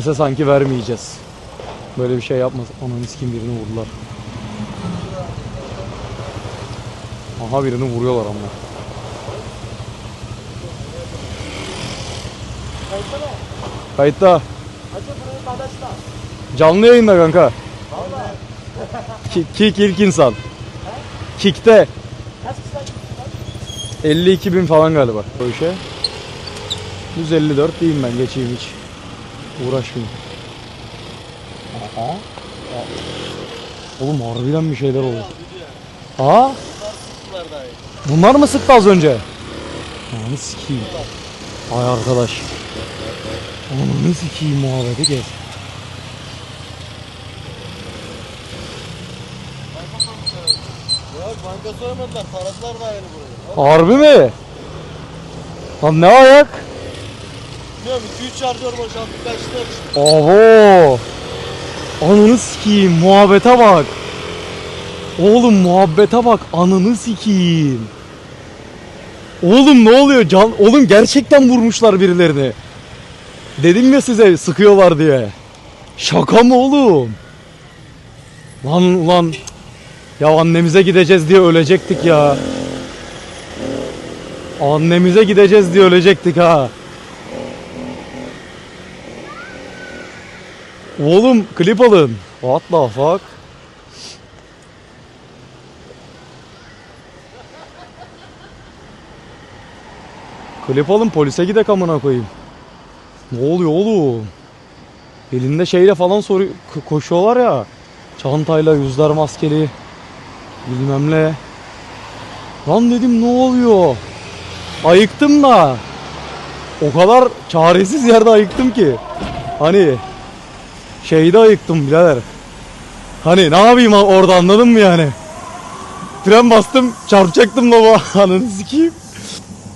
Ise sanki vermeyeceğiz. Böyle bir şey yapmaz. Ananı sikeyim birini vurdular. Aha birini vuruyorlar ama. Kayıtta. Canlı yayında kanka. Kick ilk insan. Kick'te. 52 bin falan galiba. O işe. 154 diyeyim ben geçeyim hiç. Uğraşmayayım. Aha. Oğlum harbiden bir şeyler oluyor. Aa? Bunlar mı sıktı az önce? Ananı sikeyim. Ay arkadaş. Ananı sikeyim muhabbeti. Ya banka soymadılar. Taradılar da aynı burayı. Harbi mi? Lan ne ayak? Bilmiyorum 2-3 şarjör boşalttı işte. Oho. Ananı sikeyim muhabbete bak. Oğlum muhabbete bak ananı sikeyim. Oğlum ne oluyor can? Oğlum gerçekten vurmuşlar birilerini. Dedim ya size sıkıyorlar diye. Şaka mı oğlum? Lan ulan. Ya annemize gideceğiz diye ölecektik ya. Annemize gideceğiz diye ölecektik ha. Oğlum klip alın. What the fuck? Klip alın polise gidek amına koyayım. Ne oluyor oğlum? Elinde şeyle falan soru ko- koşuyorlar ya. Çantayla yüzler maskeli. Bilmem ne. Lan dedim ne oluyor? Ayıktım da. O kadar çaresiz yerde ayıktım ki. Hani Şeyde ayıktım birader. Hani ne yapayım orada anladın mı yani? Fren bastım çarpacaktım baba. Ananı sikeyim.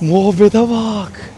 Muhabbete bak.